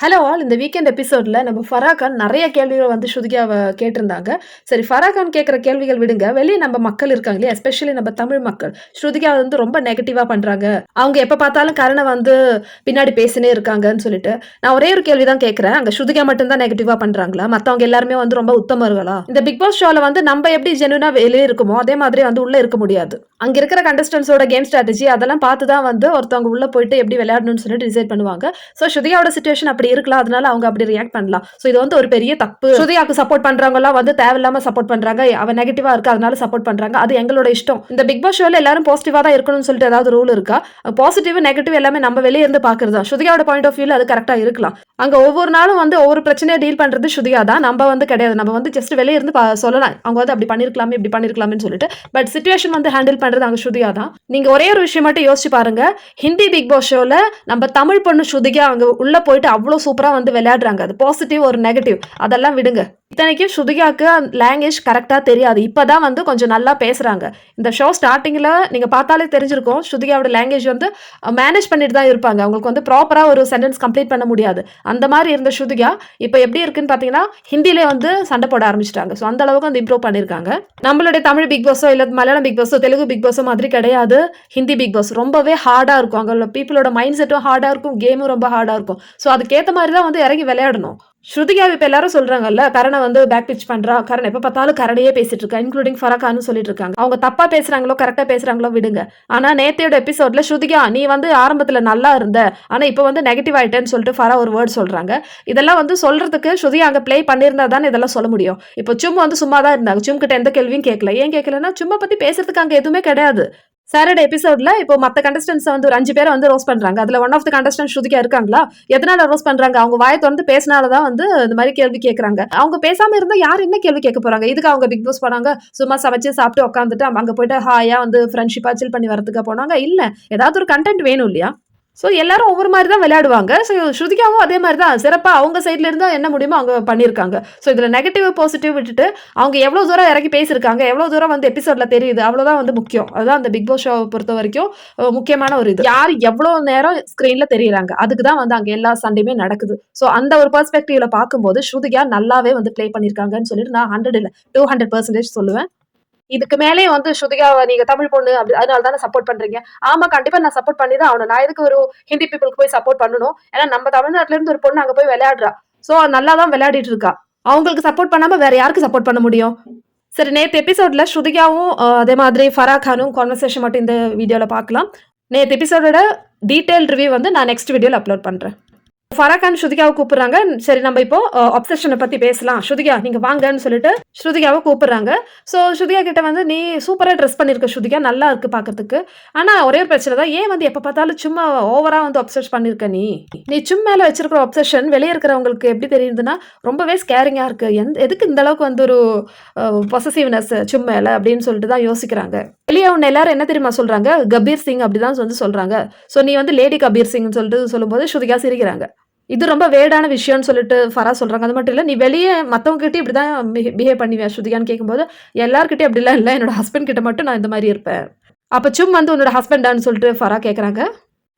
Hello all இந்த weekend எபிசோடில் நம்ம ஃபராகான் நிறைய கேள்விகள் வந்து ஸ்ருதிகாவை கேட்டிருந்தாங்க. சரி ஃபராகான் கேட்குற கேள்விகள் விடுங்க. வெளியே நம்ம மக்கள் இருக்காங்க இல்லையா? எஸ்பெஷலி நம்ம தமிழ் மக்கள். ஸ்ருதிகா வந்து ரொம்ப நெகட்டிவாக பண்ணுறாங்க அவங்க எப்போ பார்த்தாலும் கரணை வந்து பின்னாடி பேசினே இருக்காங்கன்னு சொல்லிட்டு நான் ஒரே ஒரு கேள்வி தான் கேட்குறேன் அங்கே ஸ்ருதிகா மட்டும்தான் நெகட்டிவாக பண்ணுறாங்களா மற்றவங்க எல்லாருமே வந்து ரொம்ப உத்தமர்களா? இந்த பிக் பாஸ் ஷோவில் வந்து நம்ம எப்படி ஜெனுனா வெளியே இருக்குமோ அதே மாதிரி வந்து உள்ளே இருக்க முடியாது. அங்கே இருக்கிற கண்டஸ்டன்ஸோட கேம் ஸ்ட்ராட்டஜி அதெல்லாம் பார்த்து தான் வந்து ஒருத்தவங்க உள்ளே போயிட்டு எப்படி விளையாடணும்னு சொல்லிட்டு டிசைட் பண்ணுவாங்க. ஸோ ஸ்ருதிகாவோட சுச்சுவேஷன் அப்படி இருக்கலாம். அதனால அவங்க அப்படி ரியாக்ட் பண்ணலாம். ஸோ இது வந்து ஒரு பெரிய தப்பு. ஸ்ருதிகாக்கு சப்போர்ட் பண்றவங்கலாம் வந்து தேவையில்லாம சப்போர்ட் பண்றாங்க. அவ நெகட்டிவா இருக்கு? அதனால சப்போர்ட் பண்றாங்க. அது எங்களோட இஷ்டம். இந்த பிக் பாஸ் ஷோல எல்லாரும் பாசிட்டிவா தான் இருக்கணும்னு சொல்லிட்டு ஏதாவது ரூல் இருக்கா? பாசிட்டிவ் நெகட்டிவ் எல்லாமே நம்ம வெளியே இருந்து பாக்குறது தான் பாயிண்ட் ஆஃப் வியூல அது கரெக்டா இருக்கலாம். அங்க ஒவ்வொரு நாளும் வந்து ஒவ்வொரு பிரச்சனையை டீல் பண்றது ஸ்ருதிகா தான். நம்ம வந்து கிடையாது. நம்ம வந்து ஜஸ்ட் வெளியே இருந்து சொல்லலாம். அவங்க வந்து அப்படி பண்ணிருக்கலாமே இப்படி பண்ணிருக்கலாமே சொல்லிட்டு. பட் சுச்சுவேஷன் வந்து ஹேண்டில் பண்றது அங்க ஸ்ருதிகா தான். நீங்க ஒரே ஒரு விஷயம் மட்டும் யோசிச்சு பாருங்க. ஹிந்தி பிக் பாஸ் ஷோல நம்ம தமிழ் பொண்ணு ஸ்ருதிகா அங்க உள்ள போயிட்டு அவ்வளோ சூப்பராக வந்து விளையாடுறாங்க. அது பாசிட்டிவ் ஒரு நெகட்டிவ் அதெல்லாம் விடுங்க. இத்தனைக்கும் ஸ்ருதிகாக்கு லாங்குவேஜ் கரெக்டாக தெரியாது. இப்போதான் வந்து கொஞ்சம் நல்லா பேசுகிறாங்க இந்த ஷோ ஸ்டார்டிங்கில் நீங்கள் பார்த்தாலே தெரிஞ்சிருக்கும். ஸ்ருதிகாவோட லாங்குவேஜ் வந்து மேனேஜ் பண்ணிட்டு தான் இருப்பாங்க. அவங்களுக்கு வந்து ப்ராப்பராக ஒரு சென்டென்ஸ் கம்ப்ளீட் பண்ண முடியாது. அந்த மாதிரி இருந்த ஸ்ருதிகா இப்போ எப்படி இருக்குன்னு பார்த்தீங்கன்னா ஹிந்திலே வந்து சண்டை போட ஆரம்பிச்சிட்டாங்க. ஸோ அந்த அளவுக்கு வந்து இம்ப்ரூவ் பண்ணியிருக்காங்க நம்மளுடைய தமிழ் பிக் பாஸோ இல்லை மலையாளம் பிக் பாஸோ தெலுங்கு பிக் பாஸோ மாதிரி கிடையாது. ஹிந்தி பிக் பாஸ் ரொம்பவே ஹார்டாக இருக்கும். அங்கே உள்ள பீப்புளோட மைண்ட் செட்டும் ஹார்டாக இருக்கும். கேமும் ரொம்ப ஹார்டாக இருக்கும். ஸோ அதுக்கேற்ற மாதிரி தான் வந்து இறங்கி விளையாடணும். ஸ்ருதிகாவ் இப்போ எல்லாரும் சொல்றாங்கல்ல கரணை வந்து பேக் பிச் பண்றா. கரண் எப்போ பார்த்தாலும் கரடையே பேசிட்டு இருக்கா இன்க்ளூடிங் ஃபரகான்னு சொல்லிட்டு இருக்காங்க. அவங்க தப்பா பேசுறாங்களோ கரெக்டா பேசுறாங்களோ விடுங்க. ஆனா நேத்தையோட எபிசோட்ல ஸ்ருதிகா நீ வந்து ஆரம்பத்துல நல்லா இருந்த ஆனா இப்போ வந்து நெகட்டிவ் ஆயிட்டேன்னு சொல்லிட்டு ஃபரா ஒரு வேர்ட் சொல்றாங்க. இதெல்லாம் வந்து சொல்றதுக்கு ஸ்ருதிகா அங்க ப்ளே பண்ணியிருந்தா தானே இதெல்லாம் சொல்ல முடியும். இப்போ சும் வந்து சும்மா தான் இருந்தாங்க. சும் கிட்ட எந்த கேள்வியும் கேட்கல ஏன் கேட்கலன்னா சும்மா பத்தி பேசுறதுக்கு அங்க எதுவுமே கிடையாது. சாரோட எபிசோட்ல இப்போ மற்ற கண்டஸ்டன்ஸ் வந்து ஒரு அஞ்சு பேரை வந்து ரோஸ் பண்றாங்க. அதுல one of the contestant Shrutika இருக்காங்களா? எதனால ரோஸ் பண்றாங்க? அவங்க வாயை தொடர்ந்து பேசினாலதான் வந்து இந்த மாதிரி கேள்வி கேட்கறாங்க அவங்க பேசாம இருந்தா யார் என்ன கேள்வி கேட்க போறாங்க? இதுக்கு அவங்க பிக் பாஸ் போனாங்க? சும்மா சமைச்சு சாப்பிட்டு உட்காந்துட்டு அங்க போயிட்டு ஹாயா வந்து ஃப்ரெண்ட்ஷிப்பா சில் பண்ணி வரதுக்கு போனாங்க? இல்ல ஏதாவது ஒரு கண்டென்ட் வேணும் இல்லையா? ஸோ எல்லாரும் ஒவ்வொரு மாதிரி தான் விளையாடுவாங்க. ஸோ ஸ்ருதிகாவும் அதே மாதிரி தான் சிறப்பாக அவங்க சைட்ல இருந்து என்ன முடியுமோ அவங்க பண்ணியிருக்காங்க ஸோ இதில் நெகட்டிவ் பாசிட்டிவ் விட்டுட்டு அவங்க எவ்வளோ தூரம் இறக்கி பேசியிருக்காங்க எவ்வளோ தூரம் வந்து எபிசோடில் தெரியுது அவ்வளோதான் வந்து முக்கியம். அதுதான் அந்த பிக் பாஸ் ஷோவை பொறுத்த வரைக்கும் முக்கியமான ஒரு இது. யார் எவ்வளோ நேரம் ஸ்க்ரீனில் தெரியுறாங்க அதுக்கு தான் வந்து அங்கே எல்லா சண்டையுமே நடக்குது. ஸோ அந்த ஒரு பெர்ஸ்பெக்டிவ்ல பார்க்கும்போது ஸ்ருதிகா நல்லாவே வந்து ப்ளே பண்ணியிருக்காங்கன்னு சொல்லிட்டு நான் ஹண்ட்ரட் இல்லை டூ ஹண்ட்ரட் பர்சன்டேஜ் சொல்லுவேன். இதுக்கு மேலே வந்து ஸ்ருதிகா நீங்க தமிழ் பொண்ணு அப்படி அதனால தானே சப்போர்ட் பண்றீங்க. ஆமா கண்டிப்பா நான் சப்போர்ட் பண்ணி தான் ஆகணும். நான் எதுக்கு ஒரு ஹிந்தி பீப்புளுக்கு போய் சப்போர்ட் பண்ணணும்? ஏன்னா நம்ம தமிழ்நாட்டுல இருந்து ஒரு பொண்ணு அங்க போய் விளையாடுறா. சோ நல்லா தான் விளையாடிட்டு இருக்கா. அவங்களுக்கு சப்போர்ட் பண்ணாம வேற யாருக்கு சப்போர்ட் பண்ண முடியும்? சரி நேற்று எபிசோட்ல ஸ்ருதிகாவும் அதே மாதிரி ஃபரா கானும் கான்வர்சேஷன் மட்டும் இந்த வீடியோல பார்க்கலாம். நேற்று எபிசோடோட டீட்டெயில் ரிவ்யூ வந்து நான் நெக்ஸ்ட் வீடியோவில் அப்லோட் பண்ணுறேன் ஃபராகான் ஸ்ருதிகாவை கூப்பிடுறாங்க. சரி நம்ம இப்போ அப்சஷனை பத்தி பேசலாம். ஸ்ருதிகா நீங்க வாங்கன்னு சொல்லிட்டு ஸ்ருதிகாவை கூப்பிடுறாங்க. ஸோ ஸ்ருதிகா கிட்ட வந்து நீ சூப்பரா ட்ரெஸ் பண்ணிருக்க ஸ்ருதிகா நல்லா இருக்கு பார்க்கறதுக்கு ஆனா ஒரே ஒரு பிரச்சனை தான். ஏன் வந்து எப்ப பார்த்தாலும் சும்மா ஓவரா வந்து அப்சஸ் பண்ணிருக்க நீ? நீ சும்மேல வச்சிருக்கிற அப்சஷன் வெளியே இருக்கிறவங்களுக்கு எப்படி தெரியுதுன்னா ரொம்பவே ஸ்கேரிங்கா இருக்கு. எந்த எதுக்கு இந்த அளவுக்கு வந்து ஒரு பொசசிவ்னஸ் சும்மேல அப்படின்னு சொல்லிட்டு தான் யோசிக்கிறாங்க. வெளியே உன்னை எல்லாரும் என்ன தெரியுமா சொல்றாங்க? கபீர் சிங் அப்படிதான் வந்து சொல்றாங்க. ஸோ நீ வந்து லேடி கபீர் சிங்னு சொல்லிட்டு சொல்லும்போது ஸ்ருதிகா சிரிக்கிறாங்க. இது ரொம்ப வேடான விஷயம்னு சொல்லிட்டு ஃபரா சொல்கிறாங்க அது மட்டும் இல்லை நீ வெளியே மற்றவங்ககிட்ட இப்படி தான் பிஹேவ் பண்ணுவேன் ஸ்ருதிகான்னு கேட்கும்போது எல்லாருக்கிட்டே அப்படிலாம் இல்லை. என்னோட ஹஸ்பண்ட் கிட்ட மட்டும் நான் இந்த மாதிரி இருப்பேன். அப்போ சும் வந்து உன்னோட ஹஸ்பண்டான்னு சொல்லிட்டு ஃபரா கேட்குறாங்க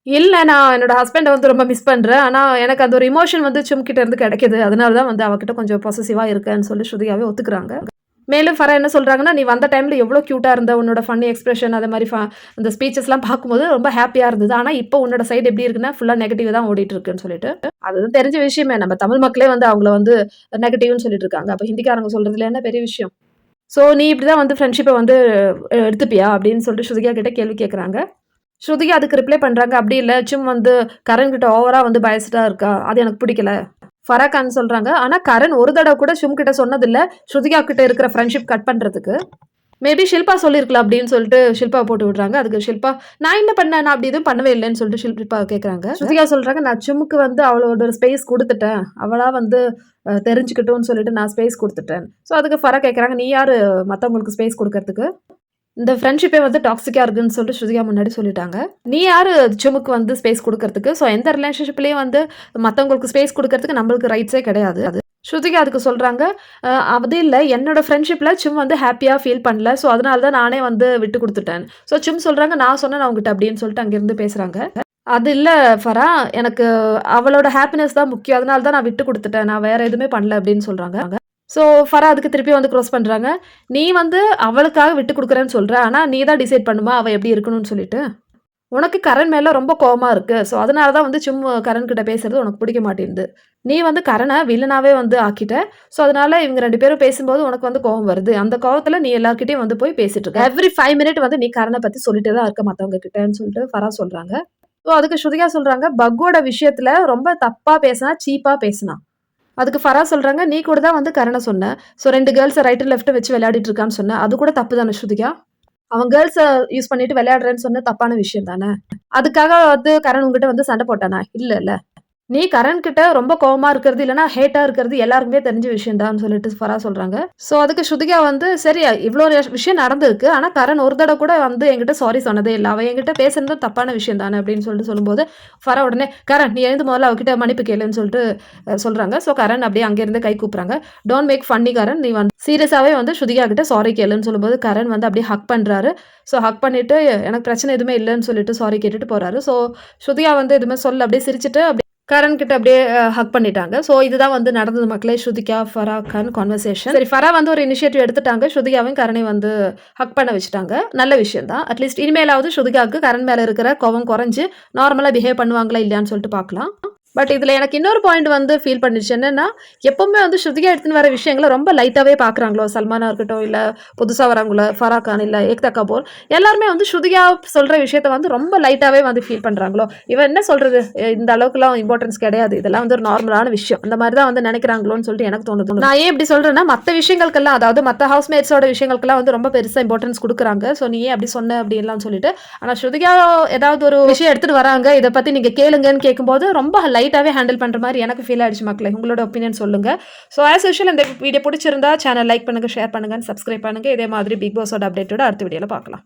இல்லை நான் என்னோட ஹஸ்பண்டை வந்து ரொம்ப மிஸ் பண்ணுறேன் ஆனால் எனக்கு அந்த ஒரு இமோஷன் வந்து சும் கிட்டேருந்து கிடைக்குது. அதனால தான் வந்து அவகிட்ட கொஞ்சம் பாசிட்டிவாக இருக்கேன்னு சொல்லி ஸ்ருதியாகவே ஒத்துக்குறாங்க. மேலும் ஃபரா என்ன சொல்கிறாங்கன்னா நீ வந்த டைமில் எவ்வளோ க்யூட்டாக இருந்த உன்னோட ஃபன்னி எக்ஸ்பிரஷன் அந்த மாதிரி fa- அந்த ஸ்பீச்சஸ்லாம் பார்க்கும்போது ரொம்ப ஹாப்பியாக இருந்தது. ஆனால் இப்போ உன்னோட சைடு எப்படி இருக்குன்னா ஃபுல்லாக நெகட்டிவ் தான் ஓடிட்டு இருக்குன்னு சொல்லிட்டு. அதுதான் தெரிஞ்ச விஷயமே. நம்ம தமிழ் மக்களே வந்து அவங்கள வந்து நெகட்டிவ்னு சொல்லிட்டு இருக்காங்க. அப்போ ஹிந்திக்காரங்க சொல்கிறதுல என்ன பெரிய விஷயம்? ஸோ நீ இப்படி தான் வந்து ஃப்ரெண்ட்ஷிப்பை வந்து எடுத்துப்பியா? அப்படின்னு சொல்லிட்டு ஸ்ருதிகா கிட்ட கேள்வி கேட்குறாங்க ஸ்ருதிகா அதுக்கு ரிப்ளை பண்ணுறாங்க அப்படி இல்லை. சும் வந்து கரண் கிட்ட ஓவராக வந்து பயஸ்டாக இருக்கா? அது எனக்கு பிடிக்கல. ஃபராகான் சொல்கிறாங்க ஆனால் கரண் ஒரு தடவை கூட சும் கிட்ட சொன்னதில்ல. ஸ்ருதிகா கிட்ட இருக்கிற ஃப்ரெண்ட்ஷிப் கட் பண்ணுறதுக்கு மேபி ஷில்பா சொல்லியிருக்கலாம் அப்படின்னு சொல்லிட்டு ஷில்பா போட்டு விடுறாங்க. அதுக்கு ஷில்பா நான் என்ன பண்ணேன்? நான் அப்படி எதுவும் பண்ணவே இல்லைன்னு சொல்லிட்டு ஷில்பா கேட்குறாங்க ஸ்ருதிகா சொல்கிறாங்க நான் சும்முக்கு வந்து அவளோட ஸ்பேஸ் கொடுத்துட்டேன். அவளா வந்து தெரிஞ்சுக்கிட்டோன்னு சொல்லிட்டு நான் ஸ்பேஸ் கொடுத்துட்டேன். ஸோ அதுக்கு ஃபரா கேட்குறாங்க நீ யார்? மற்றவங்களுக்கு ஸ்பேஸ் கொடுக்கறதுக்கு? இந்த ஃப்ரெண்ட்ஷிப்பே வந்து டாக்ஸிக்காக இருக்குன்னு சொல்லிட்டு ஸ்ருதிகா முன்னாடி சொல்லிட்டாங்க. நீ யார்? சுமுக்கு வந்து ஸ்பேஸ் கொடுக்கறதுக்கு. ஸோ எந்த ரிலேஷன்ஷிப்லேயும் வந்து மற்றவங்களுக்கு ஸ்பேஸ் கொடுக்கறதுக்கு நம்மளுக்கு ரைட்ஸே கிடையாது. அது ஸ்ருதிகா அதுக்கு சொல்கிறாங்க அது இல்லை. என்னோட ஃப்ரெண்ட்ஷிப்பில் சும் வந்து ஹாப்பியாக ஃபீல் பண்ணல. ஸோ அதனால தான் நானே வந்து விட்டு கொடுத்துட்டேன். ஸோ சும் சொல்கிறாங்க நான் சொன்னேன் அவங்ககிட்ட அப்படின்னு சொல்லிட்டு அங்கேருந்து பேசுகிறாங்க அது இல்லை ஃபரா, எனக்கு அவளோட ஹாப்பினஸ் தான் முக்கியம். அதனால தான் நான் விட்டு கொடுத்துட்டேன். நான் வேற எதுவுமே பண்ணல அப்படின்னு சொல்கிறாங்க ஸோ ஃபரா அதுக்கு திருப்பி வந்து க்ரோஸ் பண்ணுறாங்க நீ வந்து அவளுக்காக விட்டு கொடுக்குறேன்னு சொல்கிற ஆனால் நீ தான் டிசைட் பண்ணுமா அவள் எப்படி இருக்கணும்னு சொல்லிட்டு. உனக்கு கரண் மேலே ரொம்ப கோபமாக இருக்குது ஸோ அதனால தான் வந்து சும்மா கரண் கிட்ட பேசுறது உனக்கு பிடிக்க மாட்டேன்து. நீ வந்து கரணை வில்லனாவே வந்து ஆக்கிட்ட. ஸோ அதனால இவங்க ரெண்டு பேரும் பேசும்போது உனக்கு வந்து கோவம் வருது. அந்த கோவத்தில் நீ எல்லாருக்கிட்டையும் வந்து போய் பேசிட்டு இருக்க. எவ்ரி ஃபைவ் மினிட் வந்து நீ கரனை பற்றி சொல்லிட்டு தான் இருக்க மற்றவங்க கிட்டன்னு சொல்லிட்டு ஃபரா சொல்கிறாங்க ஸோ அதுக்கு ஸ்ருதிகா சொல்கிறாங்க பக்கோட விஷயத்தில் ரொம்ப தப்பாக பேசினா, சீப்பாக பேசினா. அதுக்கு ஃபரா சொல்றாங்க, நீ கூட தான் வந்து கரண சொன்ன. ஸோ ரெண்டு கேர்ள்ஸை ரைட், லெஃப்ட் வச்சு விளையாடிட்டு இருக்கான்னு சொன்ன. அது கூட தப்பு தானே ஸ்ருதிகா? அவன் கேர்ள்ஸை யூஸ் பண்ணிட்டு விளையாடுறேன்னு சொன்ன தப்பான விஷயம் தானே. அதுக்காக வந்து கரண் உங்ககிட்ட வந்து சண்டை போட்டானா? இல்லல்ல. நீ கரண் கிட்ட ரொம்ப கோவமா இருக்கிறது, இல்லைனா ஹேட்டா இருக்கிறது எல்லாருக்குமே தெரிஞ்ச விஷயம்தான் சொல்லிட்டு ஃபரா சொல்றாங்க. ஸோ அதுக்கு ஸ்ருதிகா வந்து சரி இவ்வளோ விஷயம் நடந்திருக்கு. ஆனா கரண் ஒரு தடவை கூட வந்து என்கிட்ட சாரி சொன்னதே இல்லை அவன் என்கிட்ட பேசுறது தப்பான விஷயம் தானே அப்படின்னு சொல்லிட்டு சொல்லும்போது, ஃபரா உடனே கரண் நீ எழுந்து முதல்ல அவகிட்ட மன்னிப்பு கேளுன்னு சொல்லிட்டு சொல்றாங்க. ஸோ கரண் அப்படியே அங்கேருந்து கை கூப்பிட்றாங்க டோன்ட் மேக் ஃபன்னி கரண். நீ வந்து சீரியஸாகவே வந்து ஸ்ருதிகா கிட்ட சாரி கேளுன்னு சொல்லும்போது, கரண் வந்து அப்படியே ஹக் பண்றாரு. ஸோ ஹக் பண்ணிட்டு எனக்கு பிரச்சனை எதுவுமே இல்லைன்னு சொல்லிட்டு சாரி கேட்டுட்டு போறாரு. ஸோ ஸ்ருதிகா வந்து எதுவுமே சொல்ல அப்படியே சிரிச்சுட்டு அப்படியே கரண் கிட்ட அப்படியே ஹக் பண்ணிட்டாங்க. ஸோ இதுதான் வந்து நடந்தது மக்களே. ஸ்ருதிகா, ஃபரா கான் கான்வர்சேஷன். சரி ஃபரா வந்து ஒரு இனிஷியேட்டிவ் எடுத்துட்டாங்க. ஸ்ருதிகாவையும் கரனை வந்து ஹக் பண்ண வச்சுட்டாங்க. நல்ல விஷயம் தான். அட்லீஸ்ட் இனிமேலாவது ஸ்ருதிகாவுக்கு கரண் மேலே இருக்கிற கோவம் குறைஞ்சு நார்மலாக பிஹேவ் பண்ணுவாங்களா இல்லையான்னு சொல்லிட்டு பார்க்கலாம். பட் இதுல எனக்கு இன்னொரு பாயிண்ட் வந்து ஃபீல் பண்ணிச்சு என்னன்னா, எப்பவுமே வந்து ஸ்ருதிகா எடுத்துன்னு வர விஷயங்களை ரொம்ப லைட்டாவே பார்க்குறாங்களோ, சல்மானா இருக்கட்டும், இல்ல புதுசா வரவங்கள ஃபரா கான், இல்ல ஏக்தா கபூர் எல்லாருமே வந்து ஸ்ருதிகா சொல்ற விஷயத்த வந்து ரொம்ப லைட்டாவே வந்து ஃபீல் பண்றாங்களோ, இவன் என்ன சொல்றது? இந்த அளவுக்குலாம் இம்பார்ட்டன்ஸ் கிடையாது. இதெல்லாம் வந்து ஒரு நார்மலான விஷயம். அந்த மாதிரி தான் வந்து நினைக்கிறாங்களோன்னு சொல்லிட்டு எனக்கு தோணுது. நான் ஏன் இப்படி சொல்றேன்னா, மற்ற விஷயங்களுக்கெல்லாம் அதாவது மற்ற ஹவுஸ்மேட்ஸோட விஷயங்களுக்கெல்லாம் வந்து ரொம்ப பெருசா இம்பார்ட்டன்ஸ் கொடுக்குறாங்க ஸோ நீ ஏன் அப்படி சொன்ன அப்படின்லாம் சொல்லிட்டு. ஆனா ஸ்ருதிகா ஏதாவது ஒரு விஷயம் எடுத்துட்டு வராங்க. இதை பத்தி நீங்க கேளுங்கன்னு கேட்கும்போது ரொம்ப லைட்டாகவே ஹேண்டில் பண்ணுற மாதிரி எனக்கு ஃபீல் ஆகிடுச்சு மக்களை உங்களோட ஒப்பீனியன் சொல்லுங்கள் ஸோ ஆஸ் விஷயம் இந்த வீடியோ பிடிச்சிருந்தா சேனல் லைக் பண்ணுங்கள் ஷேர் பண்ணுங்க, சப்ஸ்கிரைப் பண்ணுங்க. இதே மாதிரி பிக் பாஸோட அப்டேட்டோட அடுத்த வீடியோவில் பார்க்கலாம்.